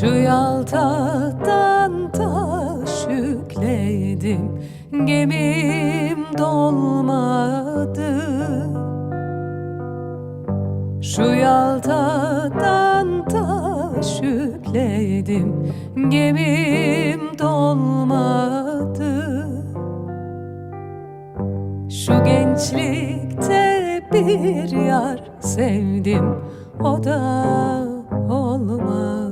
Şu Yalta'dan taş yükledim Gemim dolmadı. Şu Yalta'dan taş yükledim Gemim dolmadı. Şu gençlikte bir yar sevdim O da olmadı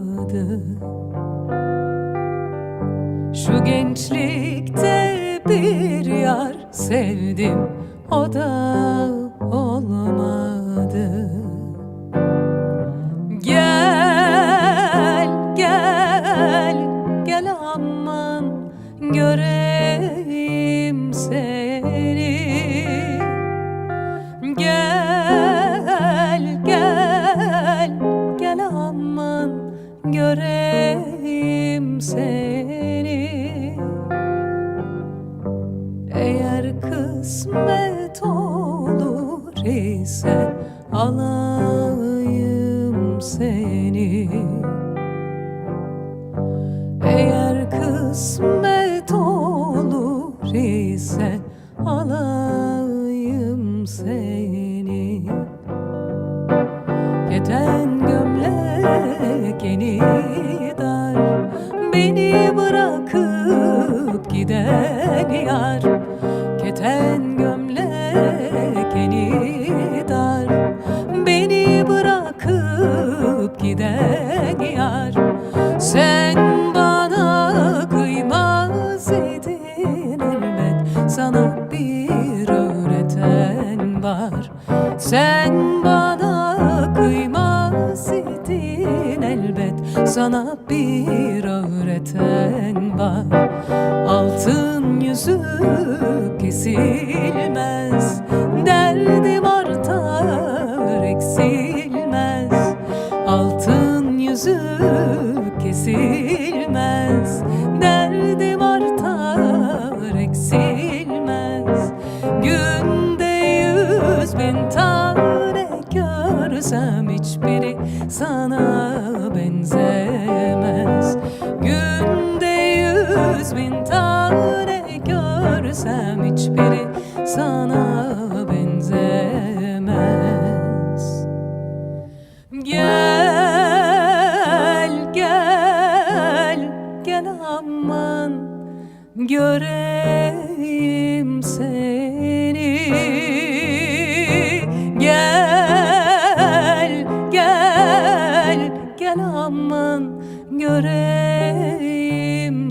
Şu gençlikte bir yar sevdim O da olmadı. Gel, gel, gel aman göreyim göreyim seni. Eğer kısmet olur ise alayım seni. Eğer kısmet olur ise alayım seni gömlek eni dar Beni bırakıp giden yar. Keten gömlek eni dar. Beni bırakıp giden yar. Sen bana kıymaz idin elbet. Sana bir öğreten var. Sen Sana bir öğreten var. Altın yüzük kesilmez Derdim artar eksilmez. Altın yüzük kesilmez görsem Hiçbiri sana benzemez. Günde yüz bin tane görsem Hiçbiri sana benzemez. Gel, gel, gel aman göreyim seni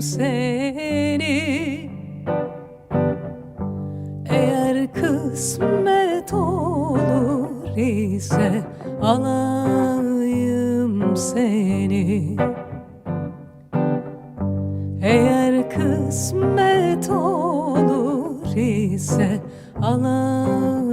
seni. Eğer kısmet olur ise alayım seni. Eğer kısmet olur ise alayım